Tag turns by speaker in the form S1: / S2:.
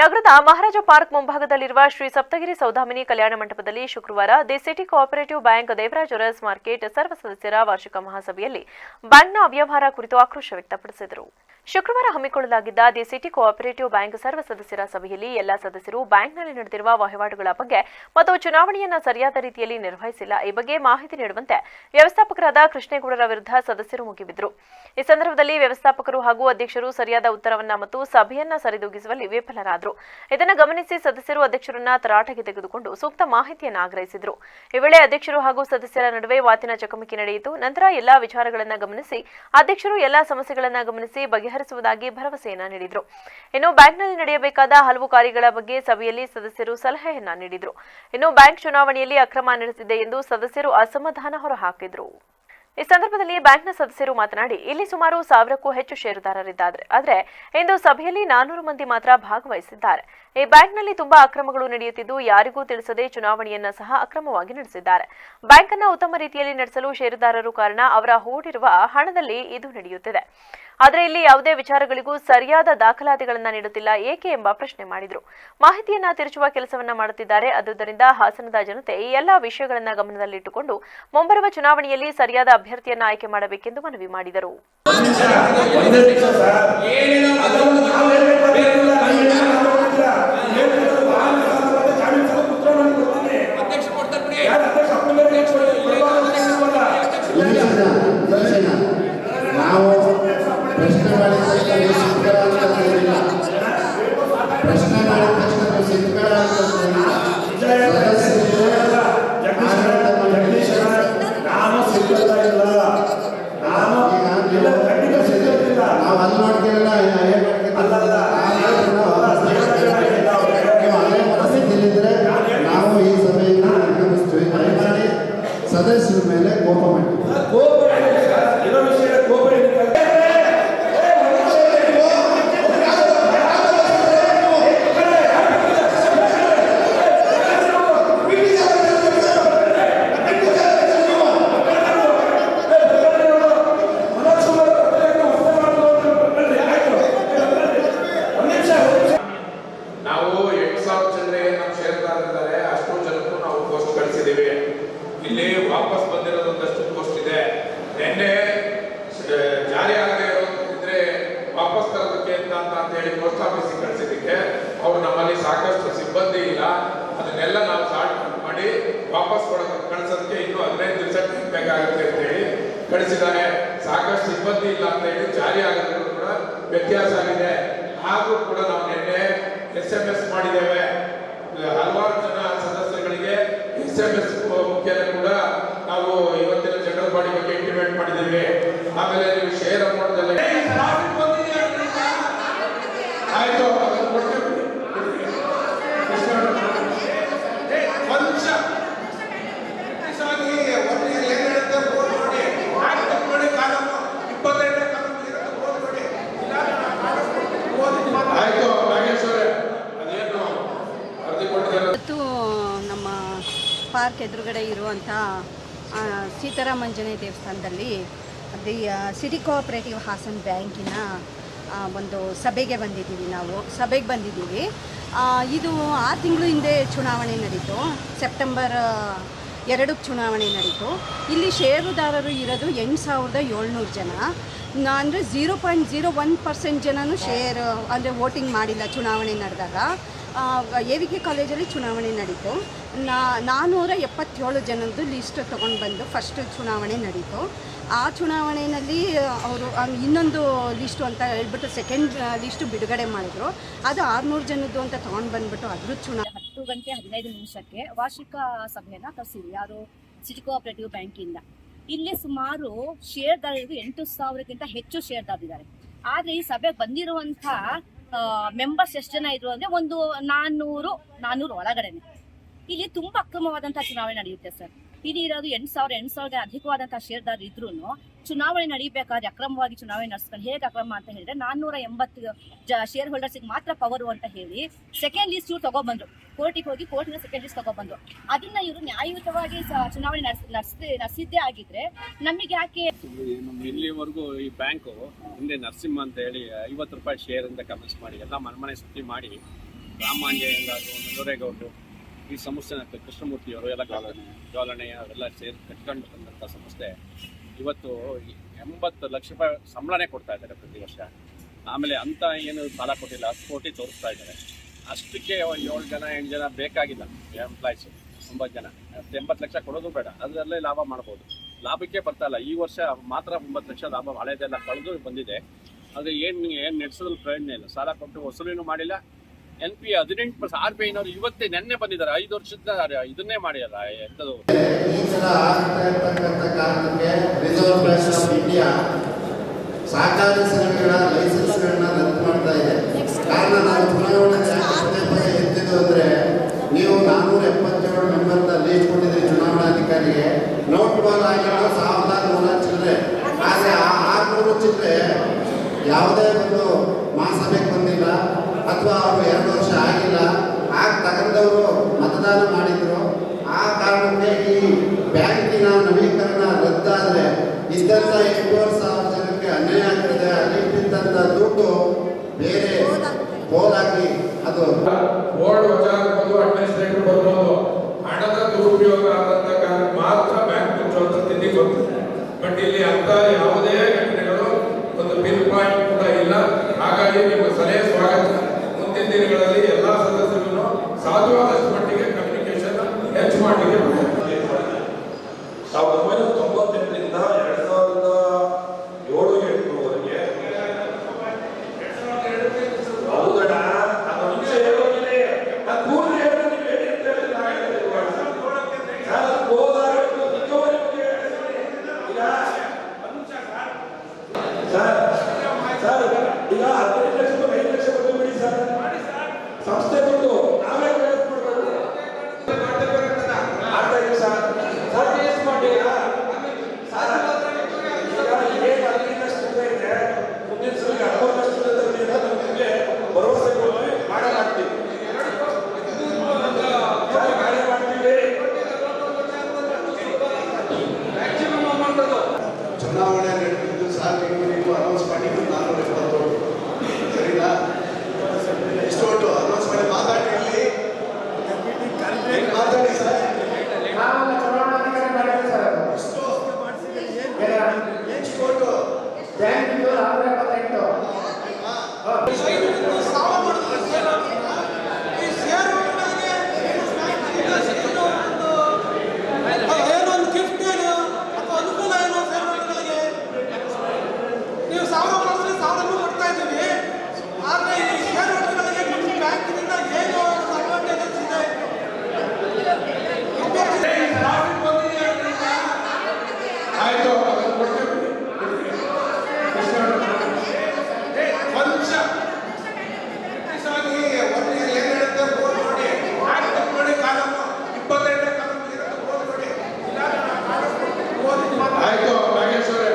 S1: ನಗರದ ಮಹಾರಾಜ ಪಾರ್ಕ್ ಮುಂಭಾಗದಲ್ಲಿರುವ ಶ್ರೀ ಸಪ್ತಗಿರಿ ಸೌಧಾಮಿನಿ ಕಲ್ಯಾಣ ಮಂಟಪದಲ್ಲಿ ಶುಕ್ರವಾರ the city cooperative bank Devaraj market ಸರ್ವ ಸದಸ್ಯರ ವಾರ್ಷಿಕ ಮಹಾಸಭೆಯಲ್ಲಿ ಬ್ಯಾಂಕ್ನ ಅವ್ಯವಹಾರ ಕುರಿತು ಆಕ್ರೋಶ ವ್ಯಕ್ತಪಡಿಸಿದರು. ಶುಕ್ರವಾರ ಹಮ್ಮಿಕೊಳ್ಳಲಾಗಿದ್ದ ದಿ ಸಿಟಿ ಕೋಆಪರೇಟಿವ್ ಬ್ಯಾಂಕ್ ಸರ್ವ ಸದಸ್ಯರ ಸಭೆಯಲ್ಲಿ ಎಲ್ಲಾ ಸದಸ್ಯರು ಬ್ಯಾಂಕ್ನಲ್ಲಿ ನಡೆದಿರುವ ವಹಿವಾಟುಗಳ ಬಗ್ಗೆ ಮತ್ತು ಚುನಾವಣೆಯನ್ನ ಸರಿಯಾದ ರೀತಿಯಲ್ಲಿ ನಿರ್ವಹಿಸಿಲ್ಲ ಈ ಬಗ್ಗೆ ಮಾಹಿತಿ ನೀಡುವಂತೆ ವ್ಯವಸ್ಥಾಪಕರಾದ ಕೃಷ್ಣೇಗೌಡರ ವಿರುದ್ಧ ಸದಸ್ಯರು ಮುಗಿಬಿದ್ರು. ಈ ಸಂದರ್ಭದಲ್ಲಿ ವ್ಯವಸ್ಥಾಪಕರು ಹಾಗೂ ಅಧ್ಯಕ್ಷರು ಸರಿಯಾದ ಉತ್ತರವನ್ನ ಮತ್ತು ಸಭೆಯನ್ನ ಸರಿದೂಗಿಸುವಲ್ಲಿ ವಿಫಲರಾದರು. ಇದನ್ನು ಗಮನಿಸಿ ಸದಸ್ಯರು ಅಧ್ಯಕ್ಷರನ್ನ ತರಾಟೆಗೆ ತೆಗೆದುಕೊಂಡು ಸೂಕ್ತ ಮಾಹಿತಿಯನ್ನು ಆಗ್ರಹಿಸಿದರು. ಈ ವೇಳೆ ಅಧ್ಯಕ್ಷರು ಹಾಗೂ ಸದಸ್ಯರ ನಡುವೆ ವಾತಿನ ಚಕಮಕಿ ನಡೆಯಿತು. ನಂತರ ಎಲ್ಲಾ ವಿಚಾರಗಳನ್ನ ಗಮನಿಸಿ ಅಧ್ಯಕ್ಷರು ಎಲ್ಲಾ ಸಮಸ್ಯೆಗಳನ್ನ ಗಮನಿಸಿ ಬಗೆಹರಿಸುವುದಾಗಿ ಭರವಸೆಯನ್ನ ನೀಡಿದರು. ಇನ್ನು ಬ್ಯಾಂಕ್ನಲ್ಲಿ ನಡೆಯಬೇಕಾದ ಹಲವು ಕಾರ್ಯಗಳ ಬಗ್ಗೆ ಸಭೆಯಲ್ಲಿ ಸದಸ್ಯರು ಸಲಹೆಯನ್ನ ನೀಡಿದರು. ಇನ್ನು ಬ್ಯಾಂಕ್ ಚುನಾವಣೆಯಲ್ಲಿ ಅಕ್ರಮ ನಡೆಸಿದೆ ಎಂದು ಸದಸ್ಯರು ಅಸಮಾಧಾನ ಹೊರಹಾಕಿದರು. ಈ ಸಂದರ್ಭದಲ್ಲಿ ಬ್ಯಾಂಕ್ನ ಸದಸ್ಯರು ಮಾತನಾಡಿ, ಇಲ್ಲಿ ಸುಮಾರು ಸಾವಿರಕ್ಕೂ ಹೆಚ್ಚು ಷೇರುದಾರರಿದ್ದಾರೆ. ಆದರೆ, ಇಂದು ಸಭೆಯಲ್ಲಿ ನಾನೂರು ಮಂದಿ ಮಾತ್ರ ಭಾಗವಹಿಸಿದ್ದಾರೆ. ಈ ಬ್ಯಾಂಕ್ನಲ್ಲಿ ತುಂಬಾ ಅಕ್ರಮಗಳು ನಡೆಯುತ್ತಿದ್ದು, ಯಾರಿಗೂ ತಿಳಿಸದೆ ಚುನಾವಣೆಯನ್ನ ಸಹ ಅಕ್ರಮವಾಗಿ ನಡೆಸಿದ್ದಾರೆ. ಬ್ಯಾಂಕ್ ಅನ್ನ ಉತ್ತಮ ರೀತಿಯಲ್ಲಿ ನಡೆಸಲು ಷೇರುದಾರರು ಕಾರಣ, ಅವರ ಹೂಡಿರುವ ಹಣದಲ್ಲಿ ಇದು ನಡೆಯುತ್ತಿದೆ. ಆದರೆ ಇಲ್ಲಿ ಯಾವುದೇ ವಿಚಾರಗಳಿಗೂ ಸರಿಯಾದ ದಾಖಲಾತಿಗಳನ್ನು ನೀಡುತ್ತಿಲ್ಲ. ಏಕೆ ಎಂಬ ಪ್ರಶ್ನೆ ಮಾಡಿದರು. ಮಾಹಿತಿಯನ್ನ ತಿರುಚುವ ಕೆಲಸವನ್ನ ಮಾಡುತ್ತಿದ್ದಾರೆ. ಆದುದರಿಂದ ಹಾಸನದ ಜನತೆ ಈ ಎಲ್ಲಾ ವಿಷಯಗಳನ್ನ ಗಮನದಲ್ಲಿಟ್ಟುಕೊಂಡು ಮುಂಬರುವ ಚುನಾವಣೆಯಲ್ಲಿ ಸರಿಯಾದ ಅಭ್ಯರ್ಥಿಯನ್ನ ಆಯ್ಕೆ ಮಾಡಬೇಕೆಂದು ಮನವಿ ಮಾಡಿದರು
S2: ಕೊಡ್ತಾರೆ ಬಿಡಿ
S3: ನಿಲ್ಲಿಸಿದ ನಿಲ್ಲಿಸಿದ ನಾವು ಪ್ರಶ್ನೆ ಮಾಡಿದ ತಕ್ಷಣ ನೀವು ಸಿದ್ಧರ ಅಂತ ಹೇಳಿಲ್ಲ ಪ್ರಶ್ನೆ ಮಾಡಿದ ತಕ್ಷಣ ನೀವು ಸಿದ್ಧರ ಅಂತ ಹೇಳಿಲ್ಲ ಸದಸ್ಯರಿದ್ರೆ ಆಡಳಿತ ಮಂಡಳಿ
S4: ನಾನು ಸಿದ್ಧತಾ ಇಲ್ಲ ನಾನು
S3: ಈಗ
S4: ಇಲ್ಲ, ಖಂಡಿತ ಸಿದ್ಧತೆ ಇಲ್ಲ.
S3: ನಾವು ಅಲ್ಲಿ ನೋಡ್ತೀರಲ್ಲ ಏನ್
S4: ಅಲ್ಲಲ್ಲ.
S3: ನೀವು ಅದೇ ಮನಸ್ಥಿತಿಯಲ್ಲಿದ್ರೆ ನಾವು ಈ ಸಭೆಯನ್ನು ನಿರ್ಗಮಿಸ್ತೀವಿ ದಯಮಾಡಿ ಸದಸ್ಯರ ಮೇಲೆ ಕೋಪ ಮಾಡಿ
S4: ಕೋಪ ಇದೆ ಸರ್. ಇರೋ ವಿಷಯ ಕೋಪ ಇದೆ. ಒಂದ್ ನಿಮಿಷ
S2: ನಾವು ಎಂಟು ಸಾವಿರ ಜನರೇ ನಮ್ಮ ಷೇರುದಾರರಿದ್ದಾರೆ ಅಷ್ಟು ಜನಕ್ಕೂ ನಾವು ಪೋಸ್ಟ್ ಕಳಿಸಿದ್ದೀವಿ ಇಲ್ಲಿ ವಾಪಸ್ ಬಂದಿರೋದು ಒಂದಷ್ಟು ಪೋಸ್ಟ್ ಇದೆ ನಿನ್ನೆ ಶ- ಜಾರಿ ಆಗದೆ ಇದ್ರೆ ವಾಪಸ್ ತರೋದಕ್ಕೆ ಅಂತ ಅಂತ ಅಂತ ಹೇಳಿ ಪೋಸ್ಟ್ ಆಫೀಸಿಗೆ ಕಳಿಸಿದ್ದಕ್ಕೆ ಅವ್ರು ನಮ್ಮಲ್ಲಿ ಸಾಕಷ್ಟು ಸಿಬ್ಬಂದಿ ಇಲ್ಲ ಅದನ್ನೆಲ್ಲ ನಾವು ಸಾಲ್ಟ್ ಮಾಡಿ ವಾಪಸ್ ಕೊಡೋಕೆ ಕಳಿಸೋದಕ್ಕೆ ಇನ್ನೂ ಹದಿನೈದು ದಿವಸ ಬೇಕಾಗುತ್ತೆ ಅಂತ ಹೇಳಿ ಕಳಿಸಿದ್ದಾರೆ. ಸಾಕಷ್ಟು ಸಿಬ್ಬಂದಿ ಇಲ್ಲ ಅಂತ ಹೇಳಿ ಜಾರಿ ಆಗೋದ್ರೂ ಕೂಡ ವ್ಯತ್ಯಾಸ ಆಗಿದೆ. ಆದರೂ ಕೂಡ ನಾವು ನಿನ್ನೆ ಎಸ್ ಎಂ ಎಸ್ ಮಾಡಿದ್ದೇವೆ. ಹಲವಾರು ಜನ ಸದಸ್ಯಗಳಿಗೆ ಎಸ್ ಎಂ ಎಸ್ ಮುಖ್ಯನೇ ಕೂಡ ನಾವು ಇವತ್ತಿನ ಜನರಲ್ ಬಾಡಿ ಬಗ್ಗೆ ಇಂಟಿಮೇಟ್ ಮಾಡಿದ್ದೇವೆ. ಆಮೇಲೆ
S5: ಪಾರ್ಕ್ ಎದುರುಗಡೆ ಇರುವಂಥ ಸೀತಾರಾಮಂಜನೆ ದೇವಸ್ಥಾನದಲ್ಲಿ ದಿ ಸಿಟಿ ಕೋಆಪ್ರೇಟಿವ್ ಹಾಸನ್ ಬ್ಯಾಂಕಿನ ಒಂದು ಸಭೆಗೆ ಬಂದಿದ್ದೀವಿ ನಾವು. ಸಭೆಗೆ ಬಂದಿದ್ದೀವಿ. ಇದು ಆರು ತಿಂಗಳು ಹಿಂದೆ ಚುನಾವಣೆ ನಡೀತು. ಸೆಪ್ಟೆಂಬರ್ ಎರಡಕ್ಕೆ ಚುನಾವಣೆ ನಡೀತು. ಇಲ್ಲಿ ಷೇರುದಾರರು ಇರೋದು ಎಂಟು ಸಾವಿರದ ಏಳ್ನೂರು ಜನ. ಅಂದರೆ zero point zero one percent ಜನನೂ ಶೇರ್ ಅಂದರೆ ವೋಟಿಂಗ್ ಮಾಡಿಲ್ಲ ಚುನಾವಣೆ ನಡೆದಾಗ. ಎ ವಿ ಕೆ ಕಾಲೇಜಲ್ಲಿ ಚುನಾವಣೆ ನಡೀತು. ನಾ ನಾನ್ನೂರ ಎಪ್ಪತ್ತೇಳು ಜನದ್ದು ಲಿಸ್ಟ್ ತೊಗೊಂಡು ಬಂದು ಫಸ್ಟ್ ಚುನಾವಣೆ ನಡೀತು. ಆ ಚುನಾವಣೆಯಲ್ಲಿ ಅವರು ಇನ್ನೊಂದು ಲಿಸ್ಟು ಅಂತ ಹೇಳ್ಬಿಟ್ಟು ಸೆಕೆಂಡ್ ಲಿಸ್ಟು ಬಿಡುಗಡೆ ಮಾಡಿದರು. ಅದು ಆರುನೂರು ಜನದ್ದು ಅಂತ ತೊಗೊಂಡು ಬಂದ್ಬಿಟ್ಟು ಅದ್ರ ಚುನಾವಣೆ
S6: ಹತ್ತು ಗಂಟೆ ಹದಿನೈದು ನಿಮಿಷಕ್ಕೆ ವಾರ್ಷಿಕ ಸಭೆಯನ್ನ ಕರೆಸಿದ್ವಿ ಯಾರು? ಸಿಟಿ ಕೋಆಪರೇಟಿವ್ ಬ್ಯಾಂಕಿಂದ ಇಲ್ಲಿ ಸುಮಾರು ಶೇರ್ದಾರರು ಎಂಟು ಸಾವಿರಕ್ಕಿಂತ ಹೆಚ್ಚು ಷೇರ್ದಾರರಿದ್ದಾರೆ ಆದರೆ ಈ ಸಭೆಗೆ ಬಂದಿರುವಂತ ಮೆಂಬರ್ಸ್ ಎಷ್ಟು ಜನ ಇದ್ರು ಅಂದ್ರೆ ಒಂದು ನಾನ್ನೂರು ನಾನ್ನೂರು ಒಳಗಡೆನೆ. ಇಲ್ಲಿ ತುಂಬಾ ಅಕ್ರಮವಾದಂತಹ ಚುನಾವಣೆ ನಡೆಯುತ್ತೆ ಸರ್. ಇಲ್ಲಿ ಇರೋದು ಎಂಟು ಸಾವಿರ, ಎಂಟು ಸಾವಿರದ ಅಧಿಕವಾದಂತಹ ಶೇರ್ದಾರ್ ಇದ್ರು ಚುನಾವಣೆ ನಡೀಬೇಕಾದ್ರೆ ಅಕ್ರಮವಾಗಿ ಚುನಾವಣೆ ನಡೆಸ್ಕೊಂಡು ಹೇಗೆ ಅಕ್ರಮ ಅಂತ ಹೇಳಿದ್ರೆ ನಾನ್ನೂರ ಎಂಬತ್ತು ಶೇರ್ ಹೋಲ್ಡರ್ಸಿಗೆ ಮಾತ್ರ ಪವರು ಅಂತ ಹೇಳಿ ಸೆಕೆಂಡ್ ಲಿಸ್ಟ್ ಇವ್ರು ತಗೊಬಂದ್ರು. ಕೋರ್ಟಿಗೆ ಹೋಗಿ ಕೋರ್ಟಿನ ಸೆಕೆಂಡ್ ಲಿಸ್ಟ್ ತಗೊಬಂದ್ರು. ಅದನ್ನ ಇವರು ನ್ಯಾಯಯುತವಾಗಿ ಚುನಾವಣೆ ನಡೆಸ್ ನಡೆಸಿ ನಡೆಸಿದ್ದೇ ಆಗಿದ್ರೆ ನಮಗೆ ಯಾಕೆ
S7: ಇಲ್ಲಿವರೆಗೂ ಈ ಬ್ಯಾಂಕು ಹಿಂದೆ ನರಸಿಂಹ ಅಂತ ಹೇಳಿ ಐವತ್ತು ರೂಪಾಯಿ ಶೇರ್ ಅಂತ ಕಮಿಸ್ ಮಾಡಿ, ಎಲ್ಲ ಮನೆ ಸುತ್ತಿ ಮಾಡಿ ರಾಮಾಂಜನೇಯರಾದರು ನಲ್ಲೂರೇಗೌಡರು ಈ ಸಂಸ್ಥೆನ ಕೃಷ್ಣಮೂರ್ತಿಯವರು, ಎಲ್ಲ ಜ್ವಾಲನೆ ಅವೆಲ್ಲ ಸೇರಿ ಕಟ್ಕೊಂಡು ಬಂದಂಥ ಸಂಸ್ಥೆ ಇವತ್ತು ಎಂಬತ್ತು ಲಕ್ಷ ರೂಪಾಯಿ ಸಂಬಳನೇ ಕೊಡ್ತಾ ಇದ್ದಾರೆ ಪ್ರತಿ ವರ್ಷ. ಆಮೇಲೆ ಅಂತ ಏನು ಸಾಲ ಕೊಟ್ಟಿಲ್ಲ, ಹತ್ತು ಕೋಟಿ ತೋರಿಸ್ತಾ ಇದ್ದಾರೆ. ಅಷ್ಟಕ್ಕೆ ಒಂದು ಏಳು ಜನ, ಎಂಟು ಜನ ಬೇಕಾಗಿಲ್ಲ ಎಂಪ್ಲಾಯ್ಸ್ ಒಂಬತ್ತು ಜನ. ಎಂಬತ್ತು ಲಕ್ಷ ಕೊಡೋದು ಬೇಡ. ಅದರಲ್ಲೇ ಲಾಭ ಮಾಡ್ಬೋದು. ಲಾಭಕ್ಕೆ ಬರ್ತಾ ಇಲ್ಲ. ಈ ವರ್ಷ ಮಾತ್ರ ಒಂಬತ್ತು ಲಕ್ಷ ಲಾಭ ಹಳೆದೆಲ್ಲ ಕಳೆದು ಬಂದಿದೆ. ಆದರೆ ಏನು ಏನು ನಡೆಸೋದ್ರಲ್ಲಿ ಪ್ರಯೋಜನ ಇಲ್ಲ. ಸಾಲ ಕೊಟ್ಟು ವಸೂಲಿನೂ ಮಾಡಿಲ್ಲ. ಎನ್ ಪಿ ಹದಿನೆಂಟು ಪರ್ಸೆಂಟ್, ಆರ್ ಬಿ ಐನವರು ಇವತ್ತೇ ನೆನ್ನೆ ಬಂದಿದ್ದಾರೆ. ಐದು ವರ್ಷದ ಇದನ್ನೇ ಮಾಡಿಯಲ್ಲ ಎಂಥದ್ದು.
S3: ಸಂಘಗಳ ಲೈಸೆನ್ಸ್ಗಳನ್ನ ರದ್ದು ಮಾಡ್ತಾ ಇದೆ. ಕಾರಣ ನಾವು ಚುನಾವಣೆ ಪದೇ ಪದೇ ಎತ್ತಿದ್ದು ಅಂದರೆ ನೀವು ನಾನ್ನೂರ ಎಪ್ಪತ್ತೇಳು ಮೆಂಬರ್ದ ಲೀಸ್ಟ್ ಕೊಟ್ಟಿದ್ದೀರಿ ಚುನಾವಣಾಧಿಕಾರಿಗೆ ನೋಟ್ ಬಾಲ್ ಆಗಿರೋ ಸಾವಿರದ ನೂರ ಚಿಲ್ಲರೆ ಆದರೆ ಆ ಆರುನೂರು ಚಿಲ್ಲರೆ ಯಾವುದೇ ಒಂದು ಮಹಾಸಭೆಗೆ ಬಂದಿಲ್ಲ ಅಥವಾ ಅವರು ಎರಡು ವರ್ಷ ಆಗಿಲ್ಲ ಆಗ ತಗೊಂಡವರು ಮತದಾನ ಮಾಡಿದ್ರು ಆ ಕಾರಣಕ್ಕೆ ಈ ಬ್ಯಾಂಕಿನ ನವೀಕರಣ ರದ್ದಾದರೆ ಇದ್ದಂಥ ಎಂಟೂವರೆ ಸಾವಿರ ಜನಕ್ಕೆ ಅನ್ಯಾಯ ಆಗ್ತದೆ. ಅಲ್ಲಿ ದುಡ್ಡು ಬೇರೆ. ಪೋಲಾಗಿ ಅದು.
S2: ಬೋರ್ಡ್ ವಚನ ಆಗ್ಬೋದು ಅಡ್ಮಿನಿಸ್ಟ್ರೇಟರ್ ಬರ್ಬೋದು. ಹಣದ ದುರುಪಯೋಗ ಆದಂತ ಕಾರಣ ಮಾತ್ರ ಬ್ಯಾಂಕ್ ಮುಚ್ಚುವಂತ ಸ್ಥಿತಿ ಬರ್ತದೆ ಬಟ್ ಇಲ್ಲಿ ಅಂತ ಯಾವುದೇ ಘಟನೆಗಳು ಒಂದು ಪಿನ್ ಪಾಯಿಂಟ್ ಕೂಡ ಇಲ್ಲ. ಹಾಗಾಗಿ ನಿಮ್ಮ ಸಲಹೆ ಸ್ವಾಗತ. ಮುಂದಿನ ದಿನಗಳಲ್ಲಿ ಎಲ್ಲಾ ಸದಸ್ಯರನ್ನು ಸಾಧ್ಯವಾದಷ್ಟು ಮಟ್ಟಿಗೆ ಕಮ್ಯುನಿಕೇಶನ್ ಹೆಚ್ಚು ಮಾಡಲಿಕ್ಕೆ.
S4: ಸಾವಿರದ ಒಂಬೈನೂರ ತೊಂಬತ್ತೆಂಟರಿಂದ ಚುನಾವಣೆ